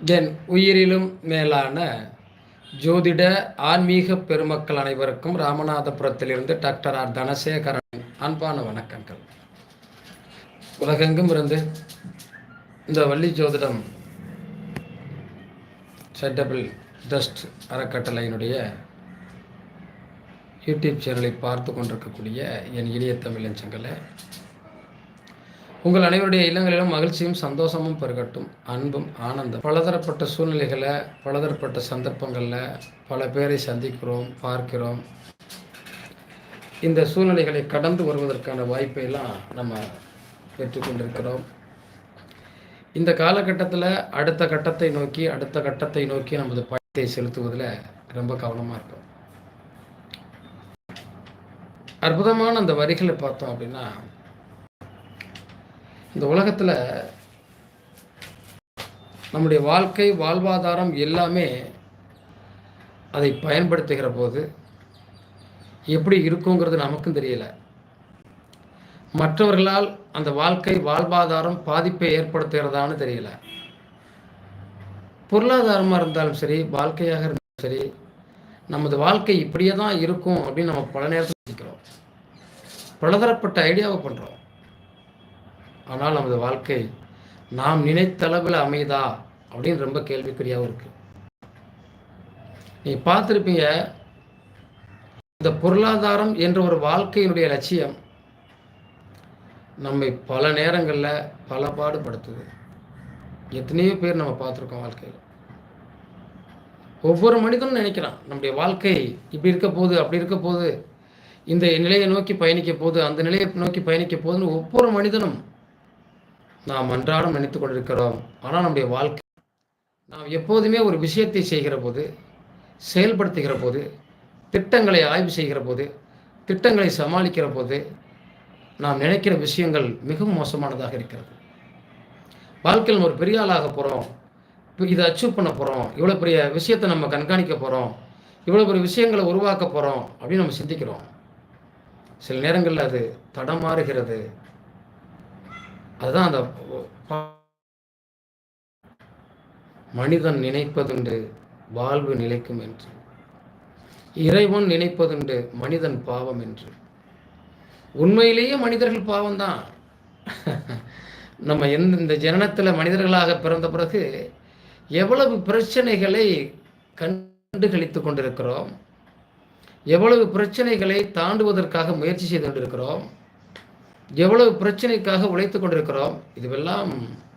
என் உயிரிலும் மேலான ஜோதிட ஆன்மீக பெருமக்கள் அனைவருக்கும் ராமநாதபுரத்திலிருந்து டாக்டர் ஆர். தனசேகரன் அன்பான வணக்கங்கள். உலகெங்கும் இருந்து இந்த வள்ளி ஜோதிடம் செட்டபிள் டஸ்ட் அறக்கட்டளையினுடைய யூடியூப் சேனலை பார்த்து கொண்டிருக்கக்கூடிய என் இனிய தமிழ் நெஞ்சங்களே உங்கள் அனைவருடைய இல்லங்களிலும் மகிழ்ச்சியும் சந்தோஷமும் பெருகட்டும். அன்பும் ஆனந்தம். பலதரப்பட்ட சூழ்நிலைகளை பலதரப்பட்ட சந்தர்ப்பங்களில் பல பேரை சந்திக்கிறோம் பார்க்கிறோம். இந்த சூழ்நிலைகளை கடந்து வருவதற்கான வாய்ப்பை எல்லாம் நம்ம பெற்றுக்கொண்டிருக்கிறோம் இந்த காலகட்டத்தில் அடுத்த கட்டத்தை நோக்கி அடுத்த கட்டத்தை நோக்கி நமது பயத்தை செலுத்துவதில் ரொம்ப கவனமாக இருக்கும் அற்புதமான அந்த வரிகளை பார்த்தோம் அப்படின்னா இந்த உலகத்தில் நம்முடைய வாழ்க்கை வாழ்வாதாரம் எல்லாமே அதை பயன்படுத்துகிற போது எப்படி இருக்குங்கிறது நமக்கும் தெரியல. மற்றவர்களால் அந்த வாழ்க்கை வாழ்வாதாரம் பாதிப்பை ஏற்படுத்துகிறதான்னு தெரியல. பொருளாதாரமாக இருந்தாலும் சரி வாழ்க்கையாக இருந்தாலும் சரி நமது வாழ்க்கை இப்படியே தான் இருக்கும் அப்படின்னு நம்ம பல நேரத்தில் சிந்திக்கிறோம் பலதரப்பட்ட ஐடியாவை பண்ணுறோம் ஆனால் நமது வாழ்க்கை நாம் நினைத்தளவில் அமைதா அப்படின்னு ரொம்ப கேள்விக்குறியாகவும் இருக்கு. நீ பார்த்துருப்பீங்க இந்த பொருளாதாரம் என்ற ஒரு வாழ்க்கையினுடைய லட்சியம் நம்மை பல நேரங்களில் பல பாடுபடுத்துது. எத்தனையோ பேர் நம்ம பார்த்துருக்கோம் வாழ்க்கையில். ஒவ்வொரு மனிதனும் நினைக்கிறான் நம்முடைய வாழ்க்கை இப்படி இருக்க போகுது அப்படி இருக்க போகுது. இந்த நிலையை நோக்கி பயணிக்க போகுது அந்த நிலையை நோக்கி பயணிக்க போகுதுன்னு ஒவ்வொரு மனிதனும் நாம் அன்றாடம் நினைத்து கொண்டிருக்கிறோம். ஆனால் நம்முடைய வாழ்க்கை நாம் எப்போதுமே ஒரு விஷயத்தை செய்கிற போது செயல்படுத்துகிற போது திட்டங்களை ஆய்வு செய்கிற போது திட்டங்களை சமாளிக்கிற போது நாம் நினைக்கிற விஷயங்கள் மிகவும் மோசமானதாக இருக்கிறது. வாழ்க்கையில் ஒரு பெரிய ஆளாக போகிறோம் இதை அச்சீவ் பண்ண போகிறோம் இவ்வளோ பெரிய விஷயத்தை நம்ம கண்காணிக்க போகிறோம் இவ்வளோ பெரிய விஷயங்களை உருவாக்க போகிறோம் அப்படின்னு நம்ம சிந்திக்கிறோம். சில நேரங்களில் அது தடமாறுகிறது. அதுதான் அந்த மனிதன் நினைப்பதுண்டு வாழ்வு நிலைக்கும் என்று. இறைவன் நினைப்பதுண்டு மனிதன் பாவம் என்று. உண்மையிலேயே மனிதர்கள் பாவம்தான். நம்ம எந்த இந்த ஜனனத்தில் மனிதர்களாக பிறந்த பிறகு எவ்வளவு பிரச்சனைகளை கண்டுகளித்து கொண்டிருக்கிறோம் எவ்வளவு பிரச்சனைகளை தாண்டுவதற்காக முயற்சி செய்து கொண்டிருக்கிறோம் எவ்வளவு பிரச்சனைக்காக உழைத்து கொண்டிருக்கிறோம் இதுவெல்லாம்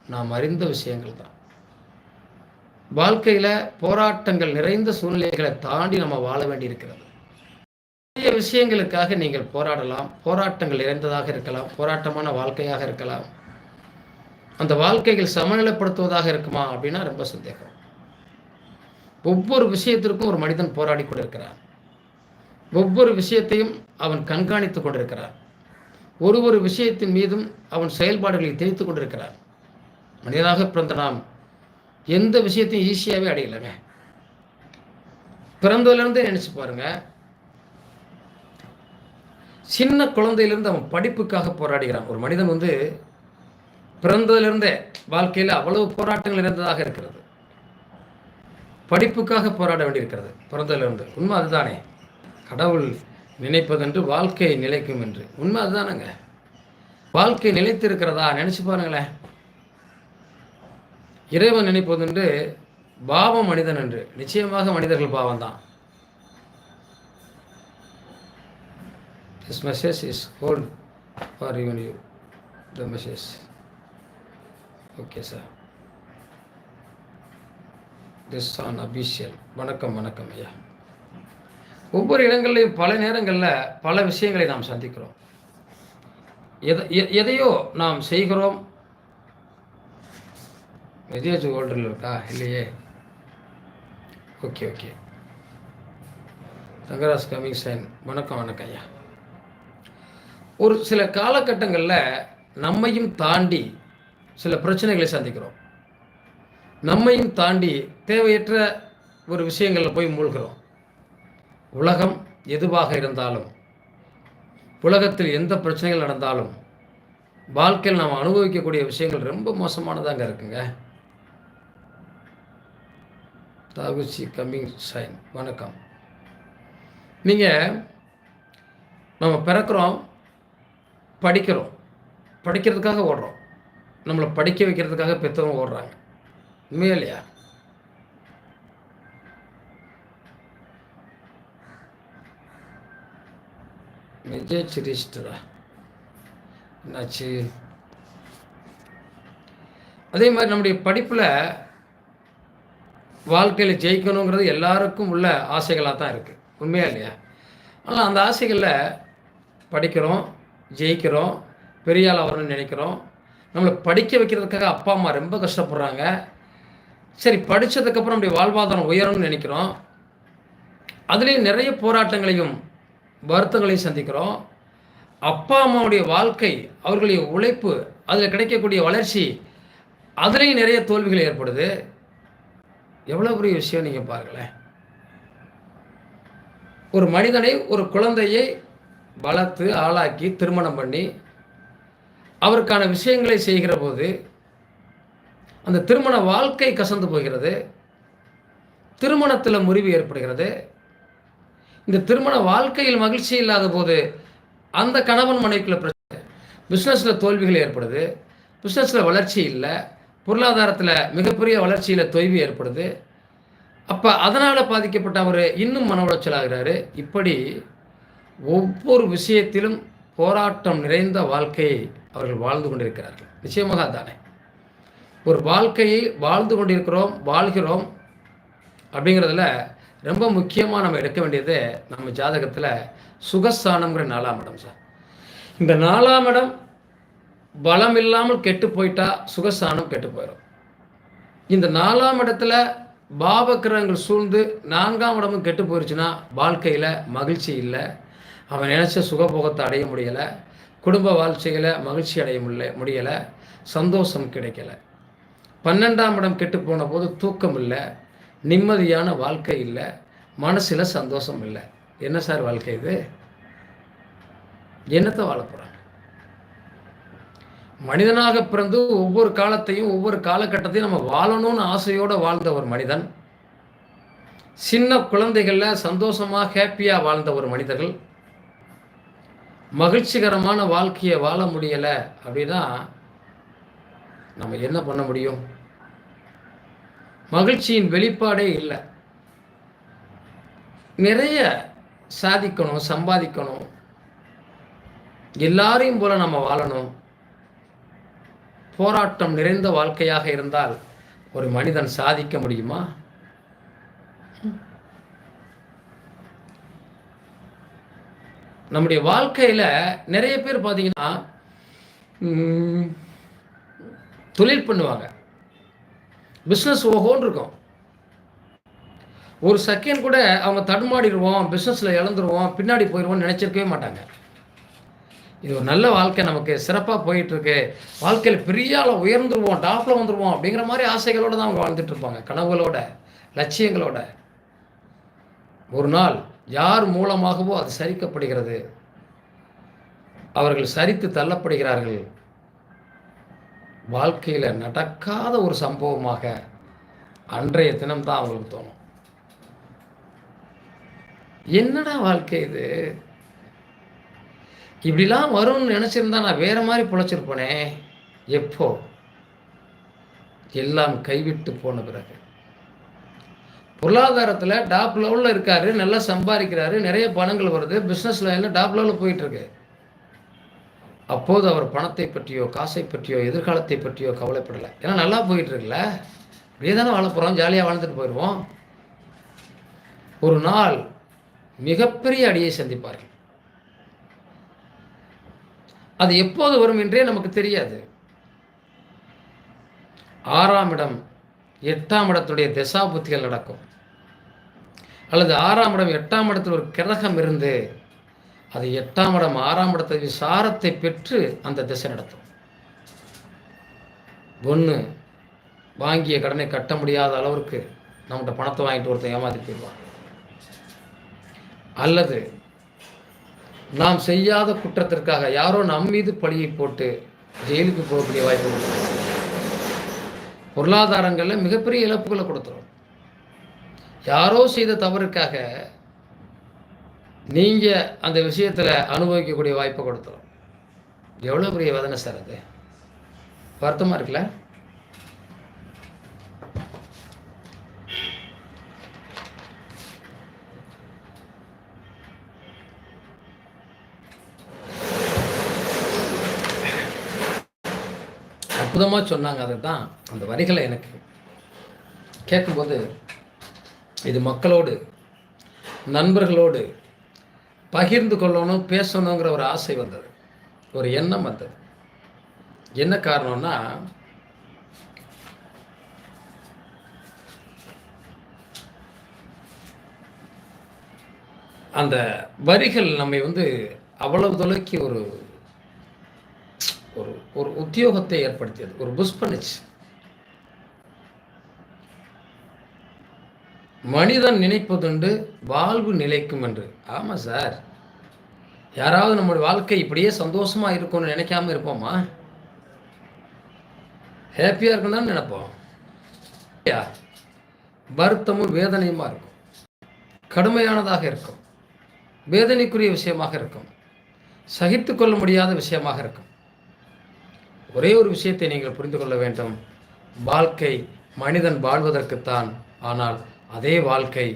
நாம் அறிந்த விஷயங்கள் தான். வாழ்க்கையில் போராட்டங்கள் நிறைந்த சூழ்நிலைகளை தாண்டி நம்ம வாழ வேண்டியிருக்கிறது. நிறைய விஷயங்களுக்காக நீங்கள் போராடலாம் போராட்டங்கள் நிறைந்ததாக இருக்கலாம் போராட்டமான வாழ்க்கையாக இருக்கலாம். அந்த வாழ்க்கைகள் சமநிலைப்படுத்துவதாக இருக்குமா அப்படின்னா ரொம்ப சந்தேகம். ஒவ்வொரு விஷயத்திற்கும் ஒரு மனிதன் போராடி கொண்டிருக்கிறான். ஒவ்வொரு விஷயத்தையும் அவன் கண்காணித்து கொண்டிருக்கிறான். ஒரு ஒரு விஷயத்தின் மீதும் அவன் செயல்பாடுகளை தெரிவித்துக் கொண்டிருக்கிறார் மனிதனாக பிறந்த நாம் எந்த விஷயத்தையும் ஈஸியாகவே அடையலைங்க. பிறந்ததுலேருந்தே நினச்சி பாருங்க. சின்ன குழந்தையிலேருந்து அவன் படிப்புக்காக போராடுகிறான். ஒரு மனிதன் வந்து பிறந்ததுலேருந்தே வாழ்க்கையில் அவ்வளவு போராட்டங்கள் இருந்ததாக இருக்கிறது. படிப்புக்காக போராட வேண்டியிருக்கிறது. பிறந்ததுலேருந்து. உண்மை அதுதானே. கடவுள் நினைப்பதென்று வாழ்க்கை நிலைக்கும் என்று. உண்மை அதுதானங்க. வாழ்க்கை நிலைத்திருக்கிறதா? நினச்சி பாருங்களேன். இறைவன் நினைப்பதென்று பாவம் மனிதன் என்று. நிச்சயமாக மனிதர்கள் பாவம் தான் this message is hold for Yoon you the message okay sir this unofficial வணக்கம் வணக்கம் ஐயா. ஒவ்வொரு இடங்கள்லையும் பல நேரங்களில் பல விஷயங்களை நாம் சந்திக்கிறோம். எதை எதையோ நாம் செய்கிறோம். எதையாச்சு ஹோல்டரில் இருக்கா? இல்லையே. Okay okay. Thangaraj coming sign வணக்கம் வணக்கம் ஐயா. ஒரு சில காலகட்டங்களில் நம்மையும் தாண்டி சில பிரச்சனைகளை சந்திக்கிறோம். நம்மையும் தாண்டி தேவையற்ற ஒரு விஷயங்களில் போய் மூழ்கிறோம். உலகம் எதுவாக இருந்தாலும் உலகத்தில் எந்த பிரச்சனைகள் நடந்தாலும் வாழ்க்கையில் நாம் அனுபவிக்கக்கூடிய விஷயங்கள் ரொம்ப மோசமானதாங்க இருக்குங்க. தாகுச்சி கம்மிங் சைன் வணக்கம். நீங்கள் நம்ம பிறக்கிறோம் படிக்கிறோம். படிக்கிறதுக்காக ஓடுறோம். நம்மளை படிக்க வைக்கிறதுக்காக பெற்றவங்க ஓடுறாங்க. உண்மையா இல்லையா? விஜய் சிரிச்சிட்டுடா என்னாச்சு? அதே மாதிரி நம்முடைய படிப்பில் வாழ்க்கையில் ஜெயிக்கணுங்கிறது எல்லாருக்கும் உள்ள ஆசைகளாக தான் இருக்குது உண்மையா இல்லையா? ஆனால் அந்த ஆசைகளில் படிக்கிறோம் ஜெயிக்கிறோம் பெரிய ஆள் வரணும்னு நினைக்கிறோம். நம்மளை படிக்க வைக்கிறதுக்காக அப்பா அம்மா ரொம்ப கஷ்டப்படுறாங்க. சரி படித்ததுக்கப்புறம் நம்முடைய வாழ்வாதாரம் உயரணும்னு நினைக்கிறோம். அதுலேயும் நிறைய போராட்டங்களையும் வருத்தங்களையும் சந்திக்கிறோம். அப்பா அம்மாவுடைய வாழ்க்கை அவர்களுடைய உழைப்பு அதில் கிடைக்கக்கூடிய வளர்ச்சி அதுலேயும் நிறைய தோல்விகள் ஏற்படுது. எவ்வளோ பெரிய விஷயம் நீங்கள் பாருங்களேன். ஒரு மனிதனை ஒரு குழந்தையை வளர்த்து ஆளாக்கி திருமணம் பண்ணி அவருக்கான விஷயங்களை செய்கிற போது அந்த திருமண வாழ்க்கை கசந்து போகிறது. திருமணத்தில் முறிவு ஏற்படுகிறது. இந்த திருமண வாழ்க்கையில் மகிழ்ச்சி இல்லாத போது அந்த கணவன் மனைவிக்குள்ள பிரச்சனை. பிஸ்னஸில் தோல்விகள் ஏற்படுது. பிஸ்னஸில் வளர்ச்சி இல்லை. பொருளாதாரத்தில் மிகப்பெரிய வளர்ச்சியில் தொய்வு ஏற்படுது. அப்போ அதனால் பாதிக்கப்பட்ட அவர் இன்னும் மன உளைச்சலாகிறாரு இப்படி ஒவ்வொரு விஷயத்திலும் போராட்டம் நிறைந்த வாழ்க்கையை அவர்கள் வாழ்ந்து கொண்டிருக்கிறார்கள். நிச்சயமாக தானே ஒரு வாழ்க்கையை வாழ்ந்து கொண்டிருக்கிறோம் வாழ்கிறோம் அப்படிங்கிறதுல ரொம்ப முக்கியமாக நம்ம எடுக்க வேண்டியது நம்ம ஜாதகத்தில் சுகஸ்தானங்கிற நாலாம் இடம் சார். இந்த நாலாம் இடம் பலம் இல்லாமல் கெட்டு போயிட்டா சுகஸ்தானம் கெட்டு போயிடும் இந்த நாலாம் இடத்துல பாவக்கிரகங்கள் சூழ்ந்து நான்காம் இடமும் கெட்டு போயிடுச்சுன்னா வாழ்க்கையில் மகிழ்ச்சி இல்லை. அவன் நினச்ச சுகபோகத்தை அடைய முடியலை. குடும்ப வாழ்க்கையில் மகிழ்ச்சி அடைய முடியல முடியலை. சந்தோஷம் கிடைக்கல. பன்னெண்டாம் இடம் கெட்டு போன போது தூக்கம் இல்லை. நிம்மதியான வாழ்க்கை இல்லை மனசில் சந்தோஷம் இல்லை. என்ன சார் வாழ்க்கை இது? என்னத்தை வாழ போகிறாங்க மனிதனாக பிறந்து ஒவ்வொரு காலத்தையும் ஒவ்வொரு காலகட்டத்தையும் நம்ம வாழணும்னு ஆசையோடு வாழ்ந்த ஒரு மனிதன் சின்ன குழந்தைகளில் சந்தோஷமாக ஹாப்பியாக வாழ்ந்த ஒரு மனிதர்கள் மகிழ்ச்சிகரமான வாழ்க்கையை வாழ முடியலை அப்படின்னா நம்ம என்ன பண்ண முடியும்? மகிழ்ச்சியின் வெளிப்பாடே இல்லை. நிறைய சாதிக்கணும் சம்பாதிக்கணும். எல்லாரையும் போல நம்ம வாழணும். போராட்டம் நிறைந்த வாழ்க்கையாக இருந்தால் ஒரு மனிதன் சாதிக்க முடியுமா? நம்முடைய வாழ்க்கையில் நிறைய பேர் பார்த்தீங்கன்னா தொழில் பண்ணுவாங்க. பிஸ்னஸ் ஓகோன்னு இருக்கும். ஒரு செகண்ட் கூட அவங்க தடுமாடிடுவோம் பிஸ்னஸில் இழந்துருவோம் பின்னாடி போயிடுவோம்னு நினச்சிருக்கவே மாட்டாங்க. இது ஒரு நல்ல வாழ்க்கை நமக்கு சிறப்பாக போயிட்டுருக்கு. வாழ்க்கையில் பெரிய உயர்ந்துருவோம் டாப்பில் வந்துடுவோம் அப்படிங்கிற மாதிரி ஆசைகளோடு தான் அவங்க வாழ்ந்துட்டு இருப்பாங்க. கனவுகளோட லட்சியங்களோட. ஒரு நாள் யார் மூலமாகவோ அது சரிக்கப்படுகிறது. அவர்கள் சரித்து தள்ளப்படுகிறார்கள். வாழ்க்கையில் நடக்காத ஒரு சம்பவமாக அன்றைய தினம்தான் அவங்களுக்கு தோணும். என்னடா வாழ்க்கை இது? இப்படிலாம் வரும்னு நினச்சிருந்தா நான் வேற மாதிரி பிழைச்சிருப்பேனே. எப்போ? எல்லாம் கைவிட்டு போன பிறகு. பொருளாதாரத்தில் டாப் லெவலில் இருக்கார் நல்லா சம்பாதிக்கிறாரு நிறைய பணங்கள் வருது பிஸ்னஸ் லைனில் டாப் லெவலில் போயிட்டுருக்கு அப்போது அவர் பணத்தை பற்றியோ காசை பற்றியோ எதிர்காலத்தை பற்றியோ கவலைப்படலை. ஏன்னா நல்லா போயிட்டு இருக்குல்ல அப்படியே தானே வாழ போகிறோம் ஜாலியாக வாழ்ந்துட்டு போயிடுவோம். ஒரு நாள் மிகப்பெரிய அடியை சந்திப்பார்கள். அது எப்போது வரும் என்றே நமக்கு தெரியாது. ஆறாம் இடம் எட்டாம் இடத்துடைய திசா புத்திகள் நடக்கும். அல்லது ஆறாம் இடம் எட்டாம் இடத்தில் ஒரு கிரகம் இருந்து அது எட்டாம் இடம் ஆறாம் இடத்தை விசாரத்தை பெற்று அந்த திசை நடத்தும். ஒன்று வாங்கிய கடனை கட்ட முடியாத அளவிற்கு நம்மகிட்ட பணத்தை வாங்கிட்டு ஒருத்தன் ஏமாற்றி போயிடுவான். அல்லது நாம் செய்யாத குற்றத்திற்காக யாரோ நம் மீது பழியை போட்டு ஜெயிலுக்கு போகக்கூடிய வாய்ப்பு பொருளாதாரங்களில் மிகப்பெரிய இழப்புகளை கொடுத்துரும். யாரோ செய்த தவறுக்காக நீங்கள் அந்த விஷயத்தில் அனுபவிக்கக்கூடிய வாய்ப்பை கொடுத்துரும் எவ்வளோ பெரிய வேதனை சார் அது? வருத்தமாக இருக்குல்ல? அற்புதமாக சொன்னாங்க அதை தான் அந்த வரிகளை எனக்கு கேட்கும்போது இது மக்களோடு நண்பர்களோடு பகிர்ந்து கொள்ளணும் பேசணுங்கிற ஒரு ஆசை வந்தது. ஒரு எண்ணம் வந்தது. என்ன காரணம்னா அந்த வரிகள் நம்மை வந்து அவ்வளவு தொலைக்கு ஒரு ஒரு ஒரு உத்தியோகத்தை ஏற்படுத்தியது ஒரு புஷ் பண்ணுச்சு. மனிதன் நினைப்பதுண்டு வாழ்வு நிலைக்கும் என்று ஆமாம் சார். யாராவது நம்மளுடைய வாழ்க்கை இப்படியே சந்தோஷமாக இருக்கும்னு நினைக்காம இருப்போமா? ஹாப்பியாக இருக்கும் தான் நினைப்போம். வருத்தமும் வேதனையுமா இருக்கும். கடுமையானதாக இருக்கும். வேதனைக்குரிய விஷயமாக இருக்கும். சகித்து கொள்ள முடியாத விஷயமாக இருக்கும். ஒரே ஒரு விஷயத்தை நீங்கள் புரிந்து கொள்ள வேண்டும். வாழ்க்கை மனிதன் வாழ்வதற்குத்தான். ஆனால் அதே வாழ்க்கை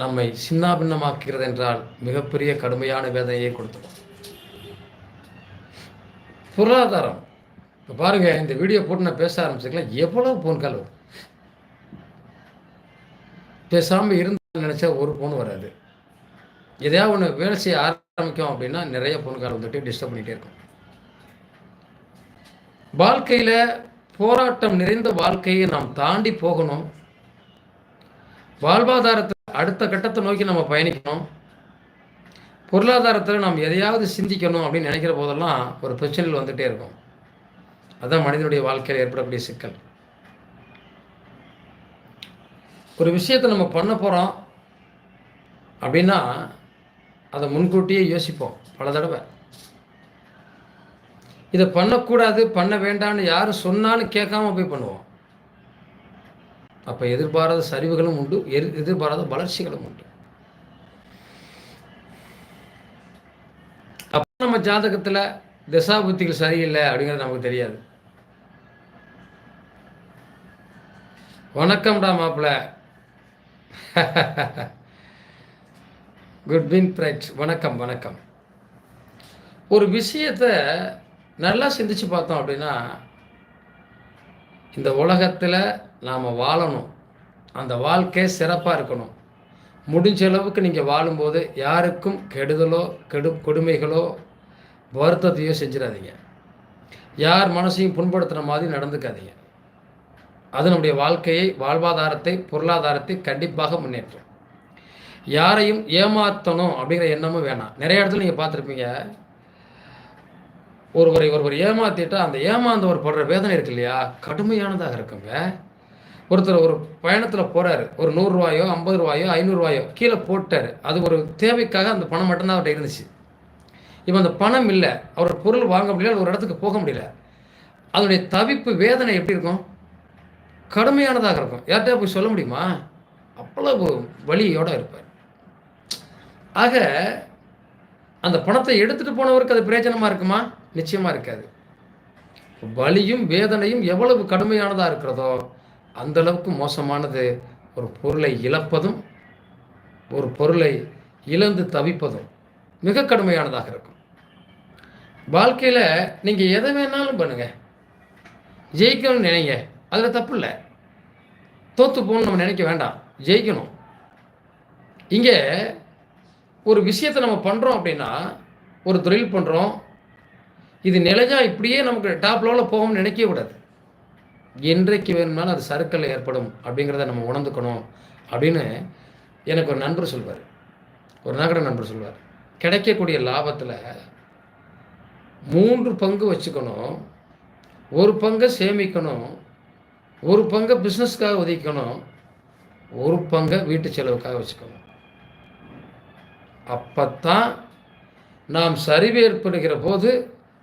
நம்மை சின்னாபின்னமாக்குகிறது என்றால் மிகப்பெரிய கடுமையான வேதனையை கொடுத்துடும். பொருளாதாரம். இப்போ பாருங்கள் இந்த வீடியோ போட்டு நான் பேச ஆரம்பிச்சிக்கலாம் எவ்வளவு ஃபோன் கால் வரும். பேசாமல் இருந்தால் நினச்சா ஒரு ஃபோன் வராது. எதையாவது ஒன்று வேலை செய்ய ஆரம்பிக்கும் அப்படின்னா நிறைய ஃபோன் கால் வந்துட்டு டிஸ்டர்ப் பண்ணிகிட்டே இருக்கும். வாழ்க்கையில் போராட்டம் நிறைந்த வாழ்க்கையை நாம் தாண்டி போகணும். வாழ்வாதாரத்தை அடுத்த கட்டத்தை நோக்கி நம்ம பயணிக்கணும். பொருளாதாரத்தில் நாம் எதையாவது சிந்திக்கணும் அப்படின்னு நினைக்கிற போதெல்லாம் ஒரு பிரச்சனைகள் வந்துகிட்டே இருக்கும். அதுதான் மனிதனுடைய வாழ்க்கையில் ஏற்படக்கூடிய சிக்கல். ஒரு விஷயத்தை நம்ம பண்ண போகிறோம் அப்படின்னா அதை முன்கூட்டியே யோசிப்போம் பல தடவை. இதை பண்ணக்கூடாது பண்ண வேண்டாம்னு யாரும் சொன்னாலும் கேட்காம போய் பண்ணுவோம். அப்போ எதிர்பாராத சரிவுகளும் உண்டு எதிர்பாராத வளர்ச்சிகளும் உண்டு. அப்போ நம்ம ஜாதகத்தில் திசாபுத்திகள் சரியில்லை அப்படிங்கிறது நமக்கு தெரியாது. வணக்கம்டா மாப்பிள்ள குட் பின் பிரைட் வணக்கம் வணக்கம். ஒரு விஷயத்தை நல்லா சிந்திச்சு பார்த்தோம் அப்படின்னா இந்த உலகத்தில் நாம் வாழணும். அந்த வாழ்க்கை சிறப்பாக இருக்கணும். முடிஞ்ச அளவுக்கு நீங்கள் வாழும்போது யாருக்கும் கெடுதலோ கெடு கொடுமைகளோ வருத்தத்தையோ செஞ்சிடாதீங்க. யார் மனசையும் புண்படுத்துகிற மாதிரி நடந்துக்காதீங்க. அது நம்முடைய வாழ்க்கையை வாழ்வாதாரத்தை பொருளாதாரத்தை கண்டிப்பாக முன்னேற்றும். யாரையும் ஏமாற்றணும் அப்படிங்கிற எண்ணமும் வேணாம். நிறைய இடத்துல நீங்கள் பார்த்துருப்பீங்க ஒருவரை ஒருவர் ஏமாத்திட்டா அந்த ஏமாந்தவர் படுற வேதனை இருக்கு இல்லையா? கடுமையானதாக இருக்குங்க. ஒருத்தர் ஒரு பயணத்தில் போகிறாரு ஒரு நூறுரூவாயோ ஐம்பது ரூபாயோ ஐநூறுரூவாயோ கீழே போட்டார். அது ஒரு தேவைக்காக அந்த பணம் மட்டும்தான் அவர்கிட்ட இருந்துச்சு. இப்போ அந்த பணம் இல்லை. அவர் பொருள் வாங்க முடியல ஒரு இடத்துக்கு போக முடியல. அதனுடைய தவிப்பு வேதனை எப்படி இருக்கும்? கடுமையானதாக இருக்கும். யார்கிட்ட போய் சொல்ல முடியுமா? அவ்வளவு வழியோடு இருப்பார். ஆக அந்த பணத்தை எடுத்துகிட்டு போனவருக்கு அது பிரயோஜனமாக இருக்குமா? நிச்சயமாக இருக்காது. வலியும் வேதனையும் எவ்வளவு கடுமையானதாக இருக்கிறதோ அந்த அளவுக்கு மோசமானது ஒரு பொருளை இழப்பதும் ஒரு பொருளை இழந்து தவிப்பதும் மிக கடுமையானதாக இருக்கும். வாழ்க்கையில் நீங்கள் எதை வேணாலும் பண்ணுங்கள் ஜெயிக்கணும்னு நினைங்க. அதில் தப்பு இல்லை. தோற்று போகணும்னு நம்ம நினைக்க வேண்டாம். ஜெயிக்கணும். இங்கே ஒரு விஷயத்தை நம்ம பண்ணுறோம் அப்படின்னா ஒரு தொழில் பண்ணுறோம் இது நிலைஞ்சா இப்படியே நமக்கு டாப் லெவலில் போகும்னு நினைக்கவே கூடாது. என்றைக்கு வேணும்னாலும் அது சருக்கள் ஏற்படும் அப்படிங்கிறத நம்ம உணர்ந்துக்கணும் அப்படின்னு எனக்கு ஒரு நண்பர் சொல்வார். ஒரு நகர நண்பர் சொல்வார். கிடைக்கக்கூடிய லாபத்தில் மூன்று பங்கு வச்சுக்கணும். ஒரு பங்கை சேமிக்கணும். ஒரு பங்கை பிஸ்னஸ்க்காக ஒதுக்கணும். ஒரு பங்கை வீட்டு செலவுக்காக வச்சுக்கணும். அப்பத்தான் நாம் சரிவேற்படுகிற போது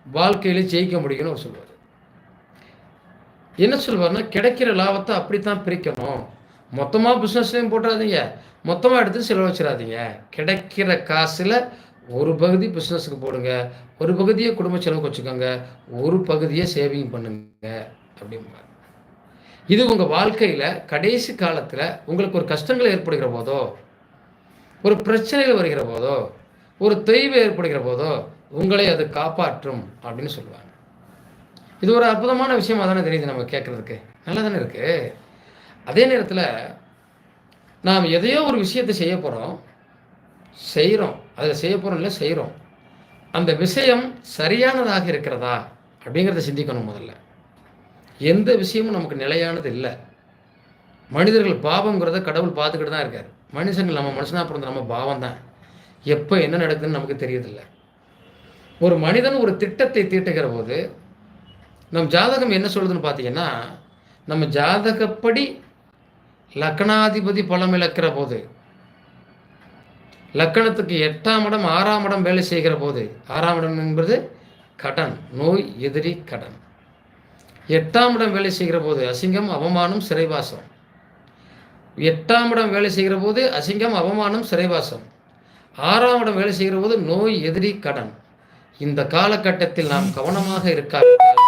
வாழ்க்கையில் ஜெயிக்க முடியும்னு அவர் சொல்லுவார் என்ன சொல்வார்னா கிடைக்கிற லாபத்தை அப்படித்தான் பிரிக்கணும். மொத்தமாக பிஸ்னஸ்லேயும் போட்டுறாதீங்க. மொத்தமாக எடுத்து செலவழிச்சிடாதீங்க கிடைக்கிற காசில் ஒரு பகுதி பிஸ்னஸுக்கு போடுங்க. ஒரு பகுதியை குடும்ப செலவுக்கு வச்சுக்கோங்க. ஒரு பகுதியை சேவிங் பண்ணுங்க அப்படிம்பாங்க இது உங்கள் வாழ்க்கையில் கடைசி காலத்தில் உங்களுக்கு ஒரு கஷ்டங்கள் ஏற்படுகிற போதோ ஒரு பிரச்சனைகள் வருகிற போதோ ஒரு தொய்வு ஏற்படுகிற போதோ உங்களை அது காப்பாற்றும் அப்படின்னு சொல்லுவாங்க. இது ஒரு அற்புதமான விஷயமா தானே தெரியுது நம்ம கேட்குறதுக்கு. நல்லா தானே இருக்குது அதே நேரத்தில் நாம் எதையோ ஒரு விஷயத்தை செய்ய போகிறோம் செய்கிறோம் அதில் செய்ய போகிறோம் இல்லை செய்கிறோம் அந்த விஷயம் சரியானதாக இருக்கிறதா அப்படிங்கிறத சிந்திக்கணும் முதல்ல. எந்த விஷயமும் நமக்கு நிலையானது இல்லை. மனிதர்கள் பாவங்கிறத கடவுள் பார்த்துக்கிட்டு தான் இருக்கார். மனுஷங்கள் நம்ம மனுஷனாக பிறந்த நம்ம பாவம் தான் எப்போ என்ன நடக்குதுன்னு நமக்கு தெரியதில்லை. ஒரு மனிதன் ஒரு திட்டத்தை தீட்டுகிற போது நம் ஜாதகம் என்ன சொல்லுதுன்னு பார்த்தீங்கன்னா நம்ம ஜாதகப்படி லக்கணாதிபதி பலம் இழக்கிற போது லக்கணத்துக்கு எட்டாம் இடம் ஆறாம் இடம் வேலை செய்கிற போது ஆறாம் இடம் என்பது கடன் நோய் எதிரி கடன். எட்டாம் இடம் வேலை செய்கிற போது அசிங்கம் அவமானம் சிறைவாசம். எட்டாம் இடம் வேலை செய்கிற போது அசிங்கம் அவமானம் சிறைவாசம். ஆறாம் இடம் வேலை செய்கிற போது நோய் எதிரி கடன். இந்த காலகட்டத்தில் நாம் கவனமாக இருக்காவிட்டால்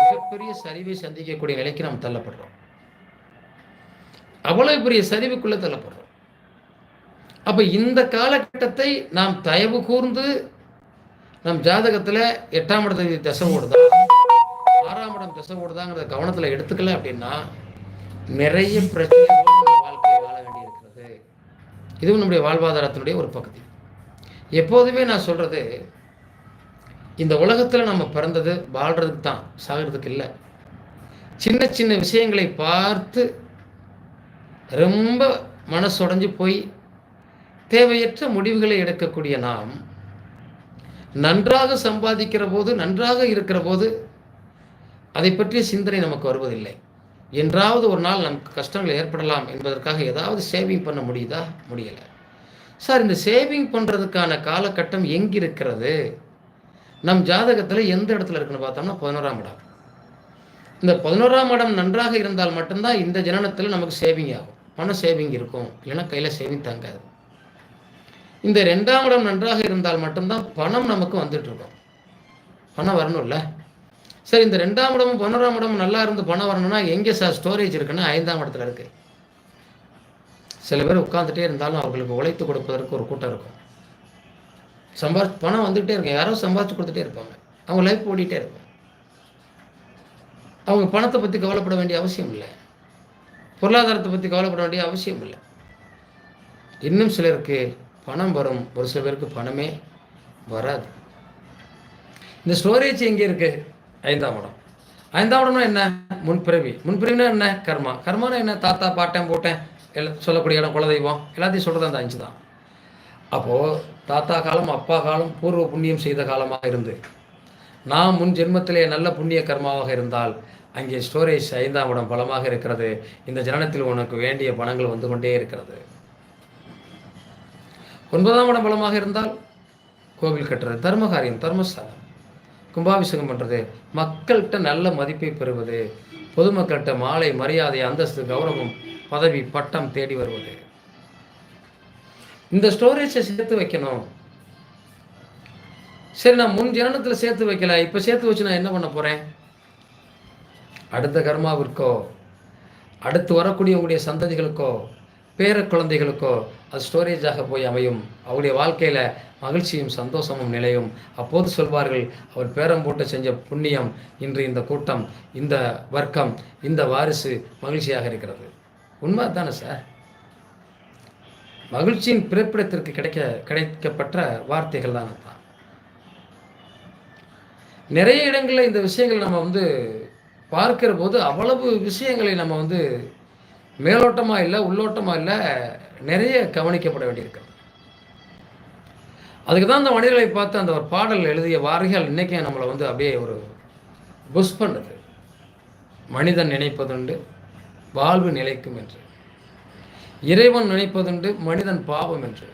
மிகப்பெரிய சரிவை சந்திக்கக்கூடிய நிலைக்கு நாம் தள்ளப்படுறோம். அவ்வளவு பெரிய சரிவுக்குள்ள தள்ளப்படுறோம். அப்ப இந்த காலகட்டத்தை நாம் தயவு கூர்ந்து நம் ஜாதகத்துல எட்டாம் இடத்துக்கு தசை ஓடுதா ஆறாம் இடம் தசை ஓடுதாங்கிறத கவனத்துல எடுத்துக்கல அப்படின்னா நிறைய பிரச்சனை இதுவும் நம்முடைய வாழ்வாதாரத்தினுடைய ஒரு பகுதி. எப்போதுமே நான் சொல்கிறது இந்த உலகத்தில் நம்ம பிறந்தது வாழ்கிறதுக்கு தான் சாகிறதுக்கு இல்லை. சின்ன சின்ன விஷயங்களை பார்த்து ரொம்ப மனசுடைஞ்சு போய் தேவையற்ற முடிவுகளை எடுக்கக்கூடிய நாம் நன்றாக சம்பாதிக்கிற போது நன்றாக இருக்கிற போது அதை பற்றிய சிந்தனை நமக்கு வருவதில்லை. என்றாவது ஒரு நாள் நமக்கு கஷ்டங்கள் ஏற்படலாம் என்பதற்காக ஏதாவது சேவிங் பண்ண முடியுதா? முடியலை. சார் இந்த சேவிங் பண்ணுறதுக்கான காலகட்டம் எங்கிருக்கிறது? நம் ஜாதகத்தில் எந்த இடத்துல இருக்குன்னு பார்த்தோம்னா பதினோராம் இடம். இந்த பதினோராம் இடம் நன்றாக இருந்தால் மட்டும்தான் இந்த ஜனனத்தில் நமக்கு சேவிங் ஆகும். பணம் சேவிங் இருக்கும். இல்லைன்னா கையில் சேவிங் தங்காது. இந்த ரெண்டாம் இடம் நன்றாக இருந்தால் மட்டும்தான் பணம் நமக்கு வந்துட்டு இருக்கும். பணம் வரணும்ல? சரி இந்த ரெண்டாம் இடமும் பதினோராம் இடமும் நல்லா இருந்து பணம் வரணும்னா எங்கே சார் ஸ்டோரேஜ் இருக்குன்னா ஐந்தாம் இடத்துல இருக்கு. சில பேர் உட்காந்துட்டே இருந்தாலும் அவர்களுக்கு உழைத்து கொடுப்பதற்கு ஒரு கூட்டம் இருக்கும். சம்பாதி பணம் வந்துகிட்டே இருக்கும். யாரோ சம்பாதிச்சு கொடுத்துட்டே இருப்பாங்க. அவங்க லைஃப் ஓடிட்டே இருக்கும். அவங்க பணத்தை பற்றி கவலைப்பட வேண்டிய அவசியம் இல்லை. பொருளாதாரத்தை பற்றி கவலைப்பட வேண்டிய அவசியம் இல்லை. இன்னும் சிலருக்கு பணம் வரும். ஒரு சில பேருக்கு பணமே வராது. இந்த ஸ்டோரேஜ் எங்கே இருக்குது ஐந்தாம் இடம். ஐந்தாம் இடம்னா என்ன? முன்பிறவி. முன்பிறவினா என்ன? கர்மா. கர்மானா என்ன? தாத்தா பாட்டன் போட்டேன் எல்லாம் சொல்லக்கூடிய இடம் குலதெய்வம் எல்லாத்தையும் சொல்கிறது அந்த அஞ்சு தான் அப்போது தாத்தா காலம் அப்பா காலம் பூர்வ புண்ணியம் செய்த காலமாக இருந்து நாம் முன் ஜென்மத்திலே நல்ல புண்ணிய கர்மாவாக இருந்தால் அங்கே ஸ்டோரேஜ் ஐந்தாம் இடம் பலமாக இருக்கிறது. இந்த ஜனனத்தில் உனக்கு வேண்டிய பணங்கள் வந்து கொண்டே இருக்கிறது. ஒன்பதாம் இடம் பலமாக இருந்தால் கோவில் கட்டுறது தர்மகாரியம் தர்மஸ்தானம் கும்பாபிஷேகம் பண்ணுறது மக்கள்கிட்ட நல்ல மதிப்பை பெறுவது. பொதுமக்கள்கிட்ட மாலை மரியாதை அந்தஸ்து கௌரவம் பதவி பட்டம் தேடி வருவது. இந்த ஸ்டோரேஜை சேர்த்து வைக்கணும். சரி நான் முன் ஜனனத்தில் சேர்த்து வைக்கல. இப்போ சேர்த்து வச்சு நான் என்ன பண்ண போகிறேன் அடுத்த கர்மாவிற்கோ அடுத்து வரக்கூடிய உங்களுடைய சந்ததிகளுக்கோ பேர குழந்தைகளுக்கோ அது ஸ்டோரேஜாக போய் அமையும். அவருடைய வாழ்க்கையில் மகிழ்ச்சியும் சந்தோஷமும் நிலையும். அப்போது சொல்வார்கள் அவர் பேரம் போட்டு செஞ்ச புண்ணியம் இன்று இந்த கூட்டம் இந்த வர்க்கம் இந்த வாரிசு மகிழ்ச்சியாக இருக்கிறது. உண்மை தானே சார்? மகிழ்ச்சியின் பிறப்பிடத்திற்கு கிடைக்க கிடைக்கப்பட்ட வார்த்தைகள் தான் தான் நிறைய இடங்களில் இந்த விஷயங்கள் நம்ம வந்து பார்க்கிற போது அவ்வளவு விஷயங்களை நம்ம வந்து மேலோட்டமாக இல்லை உள்ளோட்டமாக இல்லை நிறைய கவனிக்கப்பட வேண்டியிருக்கு. அதுக்கு தான் அந்த மனிதர்களை பார்த்து அந்த ஒரு பாடல் எழுதிய வாரிகள் இன்றைக்கே நம்மளை வந்து அப்படியே ஒரு புஷ் பண்ணுது. மனிதன் நினைப்பதுண்டு வாழ்வு நிலைக்கும் என்று. இறைவன் நினைப்பதுண்டு மனிதன் பாவம் என்று.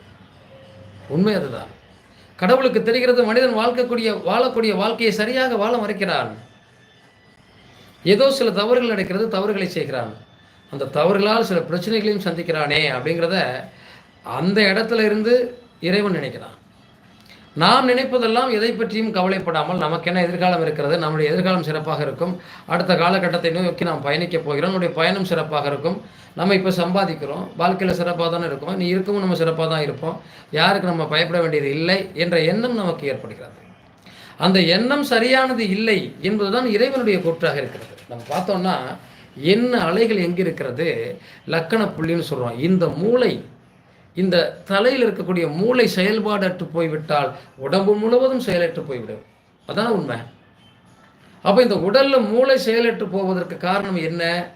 உண்மை அதுதான். கடவுளுக்கு தெரிகிறது மனிதன் வாழ்க்கக்கூடிய வாழக்கூடிய வாழ்க்கையை சரியாக வாழ மறைக்கிறான். ஏதோ சில தவறுகள் நடக்கிறது தவறுகளை செய்கிறான். அந்த தவறுகளால் சில பிரச்சனைகளையும் சந்திக்கிறானே அப்படிங்கிறத அந்த இடத்துல இருந்து இறைவன் நினைக்கிறான். நாம் நினைப்பதெல்லாம் எதை பற்றியும் கவலைப்படாமல் நமக்கு என்ன எதிர்காலம் இருக்கிறது? நம்முடைய எதிர்காலம் சிறப்பாக இருக்கும். அடுத்த காலகட்டத்தை நோக்கி நாம் பயணிக்கப் போகிறோம். நம்முடைய பயணம் சிறப்பாக இருக்கும். நம்ம இப்போ சம்பாதிக்கிறோம். வாழ்க்கையில் சிறப்பாக தானே இருக்கும். நீ இருக்கவும் நம்ம சிறப்பாக தான் இருப்போம். யாருக்கு நம்ம பயப்பட வேண்டியது இல்லை என்ற எண்ணம் நமக்கு ஏற்படுகிறது. அந்த எண்ணம் சரியானது இல்லை என்பதுதான் இறைவனுடைய கூற்றாக இருக்கிறது. நம்ம பார்த்தோம்னா என்ன அலைகள் எங்கே இருக்கிறது? லக்கண புள்ளின்னு சொல்கிறோம் இந்த மூளை இந்த தலையில் இருக்கக்கூடிய மூளை செயல்பாடற்று போய்விட்டால் உடம்பு முழுவதும் செயலற்று போய்விடும். அதான் உண்மை. அப்போ இந்த உடலில் மூளை செயலற்று போவதற்கு காரணம் என்ன?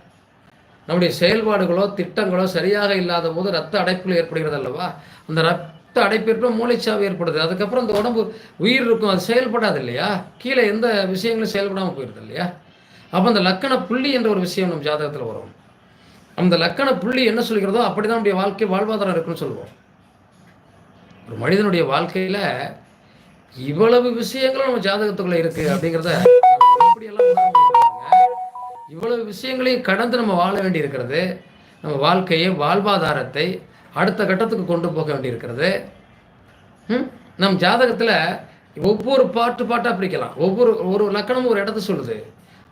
நம்முடைய செயல்பாடுகளோ திட்டங்களோ சரியாக இல்லாத போது ரத்த அடைப்புகள் ஏற்படுகிறது அல்லவா? அந்த ரத்த அடைப்பிற்கும் மூளைச்சாவு ஏற்படுது. அதுக்கப்புறம் அந்த உடம்பு உயிர் இருக்கும். அது செயல்படாது இல்லையா? கீழே எந்த விஷயங்களும் செயல்படாமல் போயிடுது இல்லையா? அப்போ அந்த லக்கண புள்ளி என்ற ஒரு விஷயம் நம்ம ஜாதகத்தில் வரும். அந்த லக்கண புள்ளி என்ன சொல்கிறதோ அப்படிதான் நம்முடைய வாழ்க்கை வாழ்வாதாரம் இருக்குன்னு சொல்லுவோம். ஒரு மனிதனுடைய வாழ்க்கையில் இவ்வளவு விஷயங்களும் நம்ம ஜாதகத்துக்குள்ள இருக்கு அப்படிங்கிறத எப்படியெல்லாம் இவ்வளவு விஷயங்களையும் கடந்து நம்ம வாழ வேண்டி இருக்கிறது நம்ம வாழ்க்கையை வாழ்வாதாரத்தை அடுத்த கட்டத்துக்கு கொண்டு போக வேண்டியிருக்கிறது. நம் ஜாதகத்தில் ஒவ்வொரு பாட்டு பாட்டாக பிரிக்கலாம். ஒவ்வொரு ஒரு லக்கணமும் ஒரு இடத்த சொல்லுது.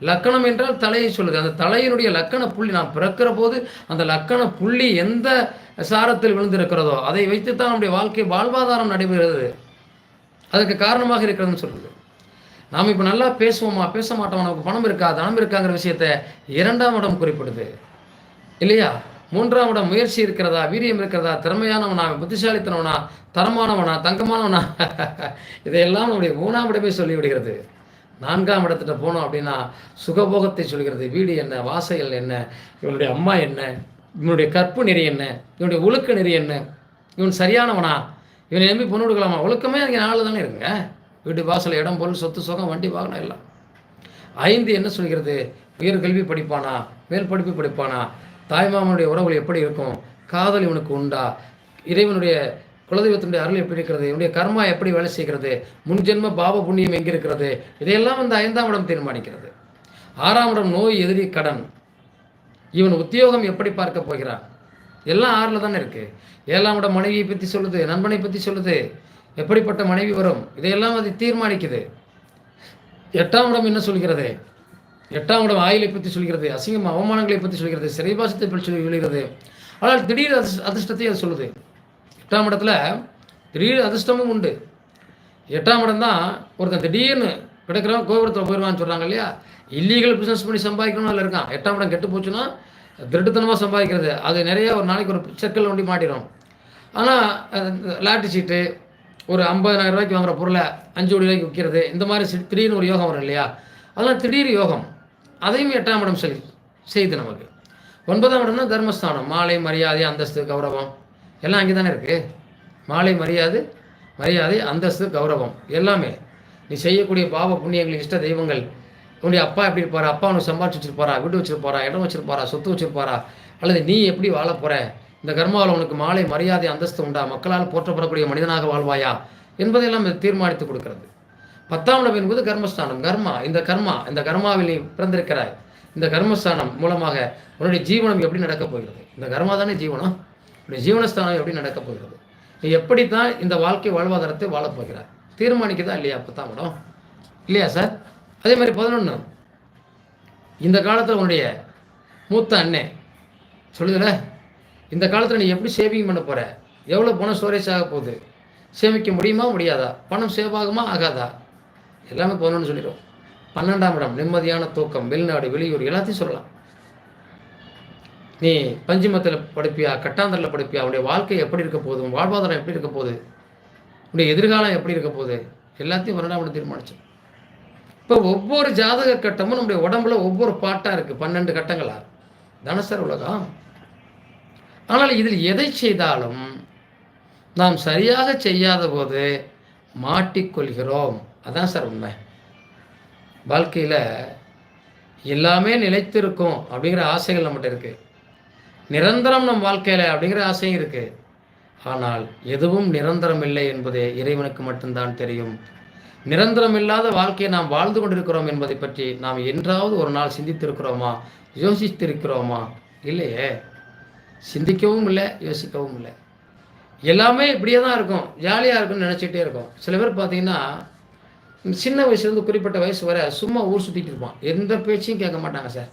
லக்கணம் என்றால் தலையை சொல்லுது. அந்த தலையினுடைய லக்கண புள்ளி நான் பிறக்கிற போது அந்த லக்கண புள்ளி எந்த சாரத்தில் விழுந்திருக்கிறதோ அதை வைத்து தான் நம்முடைய வாழ்க்கை வாழ்வாதாரம் நடைபெறுகிறது. அதுக்கு காரணமாக இருக்கிறதுன்னு சொல்லுது. நாம் இப்போ நல்லா பேசுவோமா? பேச மாட்டோம்? நமக்கு பணம் இருக்கா? தனம் இருக்காங்கிற விஷயத்த இரண்டாம் இடம் குறிப்பிடுது. இல்லையா? மூன்றாம் இடம் முயற்சி இருக்கிறதா? வீரியம் இருக்கிறதா? திறமையானவனா? புத்திசாலித்தனவனா? தரமானவனா? தங்கமானவனா? இதையெல்லாம் நம்முடைய மூணாம் இடமே சொல்லிவிடுகிறது. நான்காம் இடத்துல போனோம் அப்படின்னா சுகபோகத்தை சொல்கிறது வீடு என்ன வாசைகள் என்ன இவனுடைய அம்மா என்ன இவனுடைய கற்பு நெறி என்ன இவனுடைய ஒழுக்க நெறி என்ன இவன் சரியானவனா? இவனை நம்பி பொண்ணு கொடுக்கலாமா? ஒழுக்கமே அங்கே நாலு தானே இருங்க. வீட்டு வாசல் இடம் பொருள் சொத்து சுகம் வண்டி வாகனம் எல்லாம். ஐந்து என்ன சொல்கிறது? உயர் கல்வி படிப்பானா? மேல் படிப்பு படிப்பானா? தாய்மாமனுடைய உறவுகள் எப்படி இருக்கும்? காதல் இவனுக்கு உண்டா? இறைவனுடைய குலதெய்வத்தினுடைய அருள் எப்படி இருக்கிறது? என்னுடைய கர்மா எப்படி வேலை செய்கிறது? முன்ஜென்ம பாப புண்ணியம் எங்கே இருக்கிறது? இதையெல்லாம் வந்து ஐந்தாம் இடம் தீர்மானிக்கிறது. ஆறாம் இடம் நோய் எதிரி கடன். இவன் உத்தியோகம் எப்படி பார்க்க போகிறான்? எல்லாம் ஆறில் தானே இருக்குது ஏழாம் இடம் மனைவியை பற்றி சொல்லுது நண்பனை பற்றி சொல்லுது. எப்படிப்பட்ட மனைவி வரும்? இதையெல்லாம் அது தீர்மானிக்குது. எட்டாம் இடம் என்ன சொல்கிறது? எட்டாம் இடம் ஆயிலை பற்றி சொல்கிறது அசிங்கம் அவமானங்களை பற்றி சொல்கிறது சிறைவாசத்தை பற்றி சொல்லி சொல்கிறது. ஆனால் திடீர் அதிர்ஷ்டத்தை அது சொல்லுது. எட்டாம் இடத்துல திடீர் அதிர்ஷ்டமும் உண்டு. எட்டாம் இடம் தான் ஒருத்தன் திடீர்னு கிடைக்கிறவன் கோபுரத்தில் போயிடுவான்னு சொல்கிறாங்க இல்லையா? இல்லீகல் பிஸ்னஸ் பண்ணி சம்பாதிக்கணும் அதில் இருக்கான். எட்டாம் இடம் கெட்டு போச்சுன்னா திருட்டுத்தனமாக சம்பாதிக்கிறது. அது நிறைய ஒரு நாளைக்கு ஒரு செக்கல் ஒண்டி மாட்டிடும். ஆனால் லாட்டி சீட்டு ஒரு ஐம்பதாயிரம் ரூபாய்க்கு வாங்குற பொருளை அஞ்சு கோடி ரூபாய்க்கு விற்கிறது இந்த மாதிரி திடீர்னு ஒரு யோகம் வரும் இல்லையா? அதெல்லாம் திடீர் யோகம். அதையும் எட்டாம் இடம் செய் செய்யுது நமக்கு. ஒன்பதாம் இடம்னா தர்மஸ்தானம். மாலை மரியாதை அந்தஸ்து கௌரவம். எல்லாம் அங்கே தானே இருக்குது மாலை மரியாதை மரியாதை அந்தஸ்து கௌரவம் எல்லாமே. நீ செய்யக்கூடிய பாவ புண்ணியங்கள் இஷ்ட தெய்வங்கள் உன்னுடைய அப்பா எப்படி இருப்பாரா? அப்பா உனக்கு சம்பாதிச்சு வச்சிருப்பாரா? வீடு வச்சிருப்பாரா? இடம் வச்சிருப்பாரா? சொத்து வச்சிருப்பாரா? அல்லது நீ எப்படி வாழ போகிற இந்த கர்மாவில் உனக்கு மாலை மரியாதை அந்தஸ்து உண்டா? மக்களால் போற்றப்படக்கூடிய மனிதனாக வாழ்வாயா? என்பதையெல்லாம் இது தீர்மானித்து கொடுக்கிறது. பத்தாம் இடம் என்பது கர்மஸ்தானம். கர்மா இந்த கர்மா இந்த கர்மாவில் நீ பிறந்திருக்கிறாய். இந்த கர்மஸ்தானம் மூலமாக உன்னுடைய ஜீவனம் எப்படி நடக்கப் போகிறது? இந்த கர்மா தானே ஜீவனம். உடைய ஜீவனஸ்தானம் எப்படி நடக்கப் போகிறது? நீ எப்படித்தான் இந்த வாழ்க்கை வாழ்வாதாரத்தை வாழப் போகிறாய்? தீர்மானிக்குதா இல்லையா? பத்தாம் இடம் இல்லையா சார் அதே மாதிரி பதினொன்று இந்த காலத்தில் உன்னுடைய மூத்த அண்ணன் சொல்லுதுல இந்த காலத்தில் நீ எப்படி சேவிங் பண்ண போற? எவ்வளோ பணம் ஸ்டோரேஜ் ஆக போகுது? சேமிக்க முடியுமா முடியாதா? பணம் சேவ் ஆகுமா ஆகாதா? எல்லாமே பதினொன்று சொல்லிடும். பன்னெண்டாம் இடம் நிம்மதியான தூக்கம் வெளிநாடு வெளியூர் எல்லாத்தையும் சொல்லலாம். நீ பஞ்சிமத்தில் படிப்பியா கட்டாந்தரில் படிப்பியா உன்னுடைய வாழ்க்கை எப்படி இருக்க போகுது உன் வாழ்வாதாரம் எப்படி இருக்க போகுது உன்னுடைய எதிர்காலம் எப்படி இருக்க போகுது எல்லாத்தையும் பன்னெண்டாம் தீர்மானிச்சு இப்போ ஒவ்வொரு ஜாதக கட்டமும் நம்முடைய உடம்புல ஒவ்வொரு பாட்டாக இருக்குது பன்னெண்டு கட்டங்களா? தானே சார் உலகம். ஆனால் இதில் எதை செய்தாலும் நாம் சரியாக செய்யாத போது மாட்டிக்கொள்கிறோம். அதான் சார் உண்மை. வாழ்க்கையில் எல்லாமே நிலைத்திருக்கும் அப்படிங்கிற ஆசைகள் நம்மகிட்ட இருக்குது நிரந்தரம் நம் வாழ்க்கையில் அப்படிங்கிற ஆசையும் இருக்குது ஆனால் எதுவும் நிரந்தரம் இல்லை என்பது இறைவனுக்கு மட்டும்தான் தெரியும். நிரந்தரம் இல்லாத வாழ்க்கையை நாம் வாழ்ந்து கொண்டிருக்கிறோம் என்பதை பற்றி நாம் என்றாவது ஒரு நாள் சிந்தித்திருக்கிறோமா? யோசித்திருக்கிறோமா? இல்லையே. சிந்திக்கவும் இல்லை யோசிக்கவும் இல்லை. எல்லாமே இப்படியே தான் இருக்கும். ஜாலியாக இருக்கும்னு நினச்சிக்கிட்டே இருக்கும். சில பேர் பார்த்தீங்கன்னா சின்ன வயசுலேருந்து குறிப்பிட்ட வயசு வரை சும்மா ஊர் சுற்றிட்டு இருப்பான். எந்த பேச்சையும் கேட்க மாட்டாங்க சார்.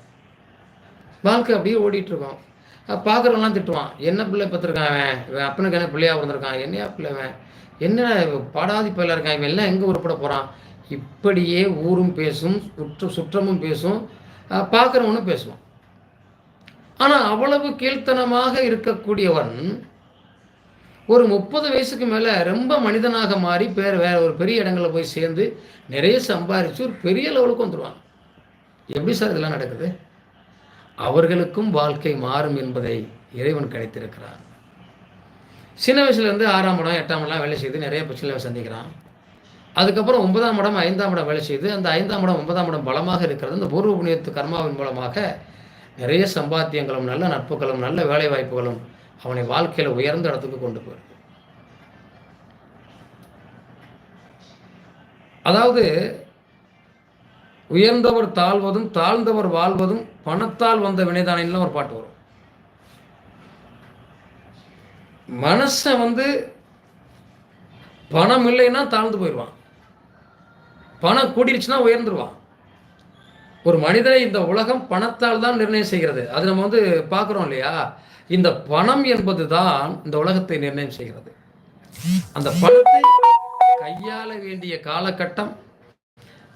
வாழ்க்கை அப்படியே ஓடிட்டுருக்கோம் பார்க்குறவங்களாம் திட்டுவான். என்ன பிள்ளை பத்திருக்கான் அவன்? இவன் அப்பனுக்கு என்ன பிள்ளையாக பிறந்திருக்கான்? என்னையா பிள்ளை அவன்? என்ன பாடாதி பிள்ளை இருக்கான்? இவன் எல்லாம் எங்கே உருப்பட போகிறான் இப்படியே ஊரும் பேசும் சுற்று சுற்றமும் பேசும். பார்க்குறவனும் பேசுவான். ஆனால் அவ்வளவு கீழ்த்தனமாக இருக்கக்கூடியவன் ஒரு முப்பது வயசுக்கு மேலே ரொம்ப மனிதனாக மாறி பேர் வேற ஒரு பெரிய இடங்களில் போய் சேர்ந்து நிறைய சம்பாரித்து ஒரு பெரிய லெவலுக்கு வந்துடுவான் எப்படி சார் இதெல்லாம் நடக்குது? அவர்களுக்கும் வாழ்க்கை மாறும் என்பதை இறைவன் கிடைத்திருக்கிறான் சின்ன வயசுலேருந்து ஆறாம் இடம் எட்டாம் இடம் வேலை செய்து நிறைய பிரச்சனைகளை சந்திக்கிறான். அதுக்கப்புறம் ஒன்பதாம் இடம் ஐந்தாம் இடம் வேலை செய்து அந்த ஐந்தாம் இடம் ஒன்பதாம் இடம் பலமாக இருக்கிறது. அந்த பூர்வ புண்ணியத்து கர்மாவின் மூலமாக நிறைய சம்பாத்தியங்களும் நல்ல நட்புகளும் நல்ல வேலை வாய்ப்புகளும் அவனை வாழ்க்கையில் உயர்ந்த இடத்துக்கு கொண்டு போயிருக்கு. அதாவது உயர்ந்தவர் தாழ்வதும் தாழ்ந்தவர் வாழ்வதும் பணத்தால் வந்த வினைதானின்லாம் ஒரு பாட்டு வரும். மனசை வந்து பணம் இல்லைன்னா தாழ்ந்து போயிடுவான். பணம் கூடிடுச்சுன்னா உயர்ந்துருவான். ஒரு மனிதனை இந்த உலகம் பணத்தால் தான் நிர்ணயம் செய்கிறது. அது நம்ம வந்து பார்க்குறோம் இல்லையா? இந்த பணம் என்பது தான் இந்த உலகத்தை நிர்ணயம் செய்கிறது. அந்த பணத்தை கையாள வேண்டிய காலகட்டம்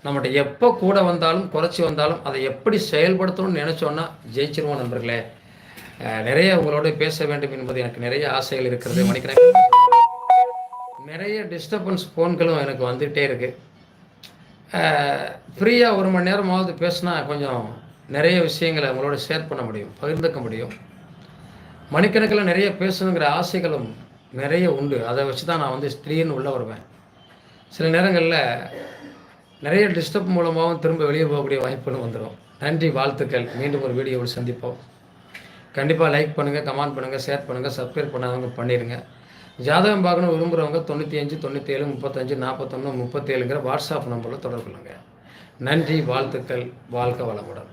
நம்மகிட்ட எப்போ கூட வந்தாலும் குறைச்சி வந்தாலும் அதை எப்படி செயல்படுத்தணும்னு நினச்சோன்னா ஜெயிச்சிருவோம் நண்பர்களே. நிறைய உங்களோட பேச வேண்டும் என்பது எனக்கு நிறைய ஆசைகள் இருக்கிறது. மணிக்கிறேன் நிறைய டிஸ்டர்பன்ஸ் ஃபோன்களும் எனக்கு வந்துகிட்டே இருக்குது ஃப்ரீயாக ஒரு மணி நேரமாவது பேசினா கொஞ்சம் நிறைய விஷயங்களை உங்களோட ஷேர் பண்ண முடியும் பகிர்ந்துக்க முடியும். மணிக்கணக்கில் நிறைய பேசணுங்கிற ஆசைகளும் நிறைய உண்டு. அதை வச்சு தான் நான் வந்து ஸ்திரீன்னு உள்ளே வருவேன். சில நேரங்களில் நிறைய டிஸ்டர்ப் மூலமாகவும் திரும்ப வெளியே போகக்கூடிய வாய்ப்புகளும் வந்துடும். நன்றி வாழ்த்துக்கள். மீண்டும் ஒரு வீடியோவில் சந்திப்போம். கண்டிப்பாக லைக் பண்ணுங்கள் கமெண்ட் பண்ணுங்கள் ஷேர் பண்ணுங்கள் சப்ஸ்கிரைப் பண்ணாதவங்க பண்ணிடுங்க ஜாதகம் பார்க்கணும் விரும்புகிறவங்க தொண்ணூற்றி அஞ்சு தொண்ணூற்றி ஏழு முப்பத்தஞ்சு நாற்பத்தொன்று முப்பத்தேழுங்கிற வாட்ஸ்அப் நம்பரில் தொடர்பு கொள்ளுங்கள் நன்றி வாழ்த்துக்கள். வாழ்க்கை வளமுடன்.